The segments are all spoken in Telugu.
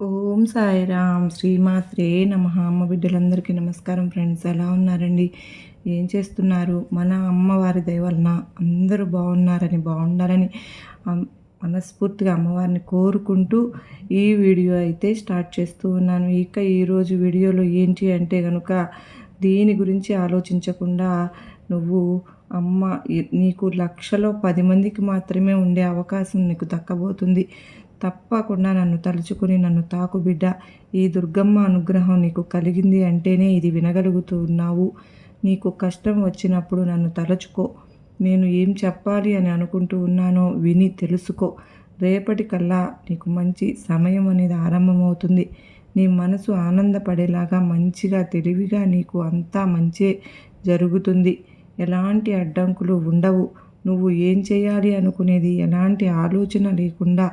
ఓం సాయిరామ్. శ్రీమాత్రే నమ. అమ్మ బిడ్డలందరికీ నమస్కారం ఫ్రెండ్స్. ఎలా ఉన్నారండి? ఏం చేస్తున్నారు? మన అమ్మవారి దయవలన అందరూ బాగున్నారని బాగుండాలని మనస్ఫూర్తిగా అమ్మవారిని కోరుకుంటూ ఈ వీడియో అయితే స్టార్ట్ చేస్తూ ఉన్నాను. ఇక ఈరోజు వీడియోలో ఏంటి అంటే కనుక దీని గురించి ఆలోచించకుండా నువ్వు అమ్మ నీకు లక్షలో పది మందికి మాత్రమే ఉండే అవకాశం నీకు దక్కబోతుంది. తప్పకుండా నన్ను తలుచుకుని నన్ను తాకు బిడ్డ. ఈ దుర్గమ్మ అనుగ్రహం నీకు కలిగింది అంటేనే ఇది వినగలుగుతూ ఉన్నావు. నీకు కష్టం వచ్చినప్పుడు నన్ను తలుచుకో. నేను ఏం చెప్పాలి అని అనుకుంటూ ఉన్నానో విని తెలుసుకో. రేపటికల్లా నీకు మంచి సమయం అనేది ఆరంభమవుతుంది. నీ మనసు ఆనందపడేలాగా మంచిగా తెలివిగా నీకు అంతా మంచే జరుగుతుంది. ఎలాంటి అడ్డంకులు ఉండవు. నువ్వు ఏం చేయాలి అనుకునేది ఎలాంటి ఆలోచన లేకుండా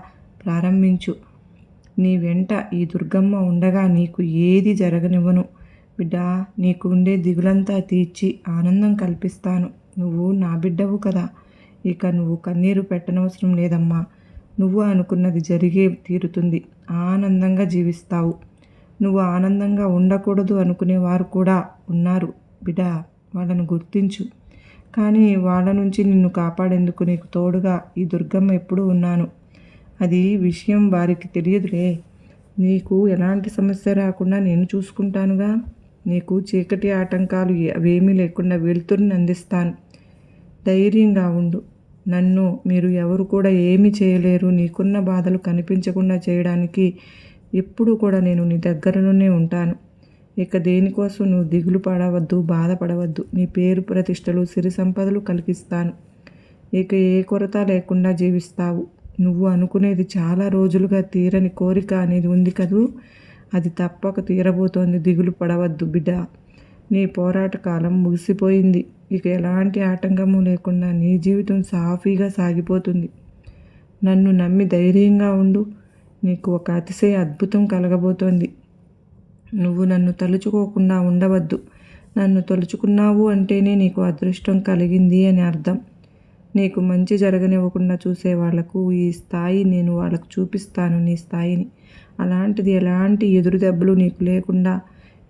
ప్రారంభించు. నీ వెంట ఈ దుర్గమ్మ ఉండగా నీకు ఏది జరగనివ్వను. బిడ్డ నీకు ఉండే దిగులంతా తీర్చి ఆనందం కల్పిస్తాను. నువ్వు నా బిడ్డవు కదా. ఇక నువ్వు కన్నీరు పెట్టనవసరం లేదమ్మా. నువ్వు అనుకున్నది జరిగే తీరుతుంది. ఆనందంగా జీవిస్తావు. నువ్వు ఆనందంగా ఉండకూడదు అనుకునే వారు కూడా ఉన్నారు. బిడ్డ వాళ్ళను గుర్తించు. కానీ వాళ్ళ నుంచి నిన్ను కాపాడేందుకు నీకు తోడుగా ఈ దుర్గమ్మ ఎప్పుడూ ఉన్నాను. అది విషయం వారికి తెలియదులే. నీకు ఎలాంటి సమస్య రాకుండా నేను చూసుకుంటానుగా. నీకు చీకటి ఆటంకాలు అవేమీ లేకుండా వెలుతురుని అందిస్తాను ధైర్యంగా ఉండు. నన్ను మీరు ఎవరు కూడా ఏమి చేయలేరు. నీకున్న బాధలు కనిపించకుండా చేయడానికి ఎప్పుడూ కూడా నేను నీ దగ్గరలోనే ఉంటాను. ఇక దేనికోసం నువ్వు దిగులు పడవద్దు బాధపడవద్దు. నీ పేరు ప్రతిష్టలు సిరి సంపదలు కలిగిస్తాను. ఇక ఏ కొరత లేకుండా జీవిస్తావు. నువ్వు అనుకునేది చాలా రోజులుగా తీరని కోరిక అనేది ఉంది కదూ? అది తప్పక తీరబోతోంది. దిగులు పడవద్దు బిడ్డ. నీ పోరాట కాలం ముగిసిపోయింది. ఇక ఎలాంటి ఆటంకము లేకుండా నీ జీవితం సాఫీగా సాగిపోతుంది. నన్ను నమ్మి ధైర్యంగా ఉండు. నీకు ఒక అతిశయ అద్భుతం కలగబోతోంది. నువ్వు నన్ను తలుచుకోకుండా ఉండవద్దు. నన్ను తలుచుకున్నావు అంటేనే నీకు అదృష్టం కలిగింది అని అర్థం. నీకు మంచి జరగనివ్వకుండా చూసే వాళ్ళకు ఈ స్థాయి నేను వాళ్ళకు చూపిస్తాను నీ స్థాయిని. అలాంటిది ఎలాంటి ఎదురు దెబ్బలు నీకు లేకుండా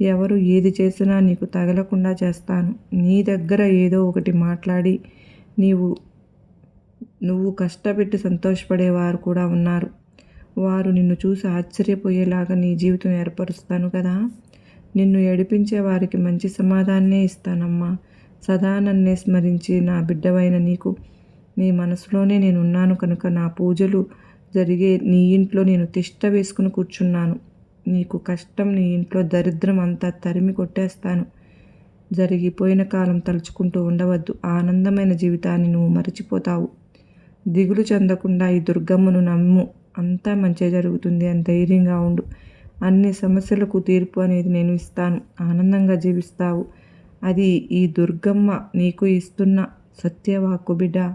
ఎవరు ఏది చేసినా నీకు తగలకుండా చేస్తాను. నీ దగ్గర ఏదో ఒకటి మాట్లాడి నీవు నువ్వు కష్టపెట్టి సంతోషపడేవారు కూడా ఉన్నారు. వారు నిన్ను చూసి ఆశ్చర్యపోయేలాగా నీ జీవితం ఏర్పరుస్తాను కదా. నిన్ను ఏడిపించే వారికి మంచి సమాధానమే ఇస్తానమ్మా. సదా నన్నే స్మరించి నా బిడ్డవైన నీకు నీ మనసులోనే నేను ఉన్నాను కనుక నా పూజలు జరిగే నీ ఇంట్లో నేను తిష్ట వేసుకుని కూర్చున్నాను. నీకు కష్టం నీ ఇంట్లో దరిద్రం అంతా తరిమి కొట్టేస్తాను. జరిగిపోయిన కాలం తలుచుకుంటూ ఉండవద్దు. ఆనందమైన జీవితాన్ని నువ్వు మరచిపోతావు. దిగులు చెందకుండా ఈ దుర్గమ్మను నమ్ము. అంతా మంచి జరుగుతుంది. అని ధైర్యంగా ఉండు. అన్ని సమస్యలకు తీర్పు అనేది నేను ఇస్తాను. ఆనందంగా జీవిస్తావు. అది ఈ దుర్గమ్మ నీకు ఇస్తున్న సత్యవాక్కు బిడ్డ.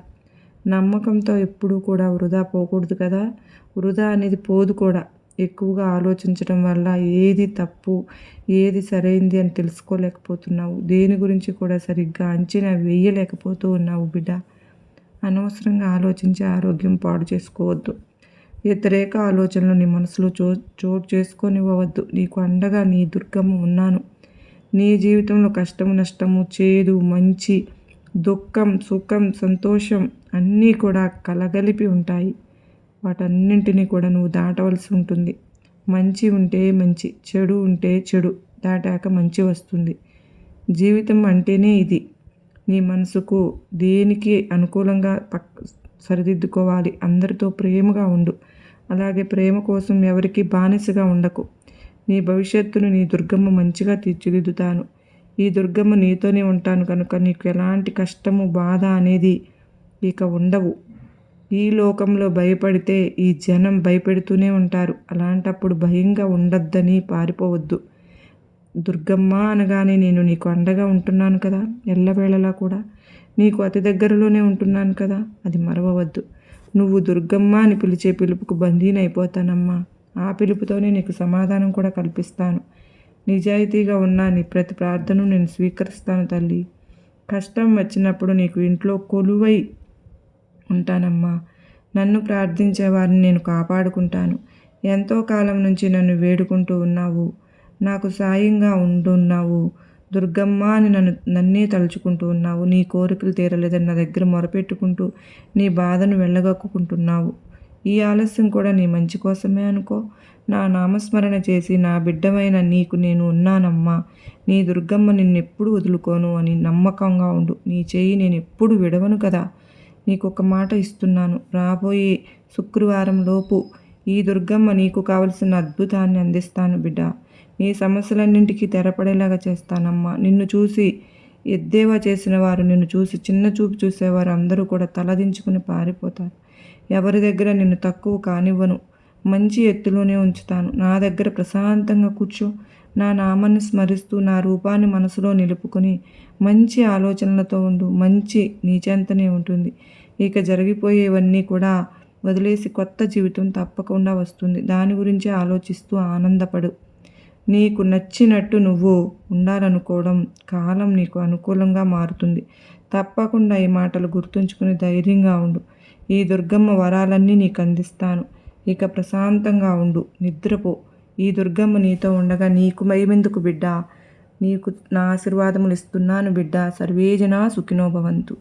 నమ్మకంతో ఎప్పుడూ కూడా వృధా పోకూడదు కదా. వృధా అనేది పోదు కూడా. ఎక్కువగా ఆలోచించడం వల్ల ఏది తప్పు ఏది సరైంది అని తెలుసుకోలేకపోతున్నావు. దేని గురించి కూడా సరిగ్గా అంచనా వేయలేకపోతూ ఉన్నావు బిడ్డ. అనవసరంగా ఆలోచించి ఆరోగ్యం పాడు చేసుకోవద్దు. వ్యతిరేక ఆలోచనలు నీ మనసులో చో చోటు చేసుకొనివ్వవద్దు. నీకు అండగా నీ దుర్గము ఉన్నాను. నీ జీవితంలో కష్టము నష్టము చేదు మంచి దుఃఖం సుఖం సంతోషం అన్నీ కూడా కలగలిపి ఉంటాయి. వాటన్నింటినీ కూడా నువ్వు దాటవలసి ఉంటుంది. మంచి ఉంటే మంచి చెడు ఉంటే చెడు దాటాక మంచి వస్తుంది. జీవితం అంటేనే ఇది. నీ మనసుకు దేనికి అనుకూలంగా పక్ సరిదిద్దుకోవాలి? అందరితో ప్రేమగా ఉండు. అలాగే ప్రేమ కోసం ఎవరికి బానిసగా ఉండకు. నీ భవిష్యత్తును నీ దుర్గమ్మ మంచిగా తీర్చిదిద్దుతాను. ఈ దుర్గమ్మ నీతోనే ఉంటాను కనుక నీకు ఎలాంటి కష్టము బాధ అనేది ఇక ఉండవు. ఈ లోకంలో భయపడితే ఈ జనం భయపెడుతూనే ఉంటారు. అలాంటప్పుడు భయంగా ఉండొద్దని పారిపోవద్దు. దుర్గమ్మ అనగానే నేను నీకు అండగా ఉంటున్నాను కదా? ఎల్లవేళలా కూడా నీకు అతి దగ్గరలోనే ఉంటున్నాను కదా? అది మరవవద్దు. నువ్వు దుర్గమ్మ అని పిలిచే పిలుపుకు బందీనైపోతానమ్మా ఆ పిలుపుతోనే నీకు సమాధానం కూడా కల్పిస్తాను. నిజాయితీగా ఉన్నా నీ ప్రతి ప్రార్థనను నేను స్వీకరిస్తాను తల్లి. కష్టం వచ్చినప్పుడు నీకు ఇంట్లో కొలువై ఉంటానమ్మా. నన్ను ప్రార్థించే వారిని నేను కాపాడుకుంటాను. ఎంతో కాలం నుంచి నన్ను వేడుకుంటూ ఉన్నావు. నాకు సాయంగా ఉంటున్నావు దుర్గమ్మ అని నన్ను నన్నే తలుచుకుంటూ ఉన్నావు. నీ కోరికలు తీరలేదని నా దగ్గర మొరపెట్టుకుంటూ నీ బాధను వెళ్ళగక్కుంటున్నావు ఈ ఆలస్యం కూడా నీ మంచి కోసమే అనుకో. నా నామస్మరణ చేసి నా బిడ్డమైన నీకు నేను ఉన్నానమ్మా. నీ దుర్గమ్మ నిన్నెప్పుడు వదులుకోను అని నమ్మకంగా ఉండు. నీ చేయి నేను ఎప్పుడు విడవను కదా. నీకు ఒక మాట ఇస్తున్నాను. రాబోయే శుక్రవారం లోపు ఈ దుర్గమ్మ నీకు కావలసిన అద్భుతాన్ని అందిస్తాను బిడ్డ. నీ సమస్యలన్నింటికీ తెరపడేలాగా చేస్తానమ్మా. నిన్ను చూసి ఎద్దేవా చేసిన వారు నిన్ను చూసి చిన్న చూపు చూసేవారు అందరూ కూడా తలదించుకుని పారిపోతారు. ఎవరి దగ్గర నిన్ను తక్కువ కానివ్వను. మంచి ఎత్తులోనే ఉంచుతాను. నా దగ్గర ప్రశాంతంగా కూర్చో. నా నామాన్ని స్మరిస్తూ నా రూపాన్ని మనసులో నిలుపుకొని మంచి ఆలోచనలతో ఉండు మంచి నీచెంతనే ఉంటుంది. ఇక జరిగిపోయేవన్నీ కూడా వదిలేసి కొత్త జీవితం తప్పకుండా వస్తుంది. దాని గురించి ఆలోచిస్తూ ఆనందపడు. నీకు నచ్చినట్టు నువ్వు ఉండాలనుకోవడం కాలం నీకు అనుకూలంగా మారుతుంది. తప్పకుండా ఈ మాటలు గుర్తుంచుకుని ధైర్యంగా ఉండు. ఈ దుర్గమ్మ వరాలన్నీ నీకు అందిస్తాను. ఇక ప్రశాంతంగా ఉండు. నిద్రపో. ఈ దుర్గమ్మ నీతో ఉండగా నీకు భయమెందుకు బిడ్డ? నీకు నా ఆశీర్వాదములు ఇస్తున్నాను బిడ్డ. సర్వేజన సుఖినోభవంతు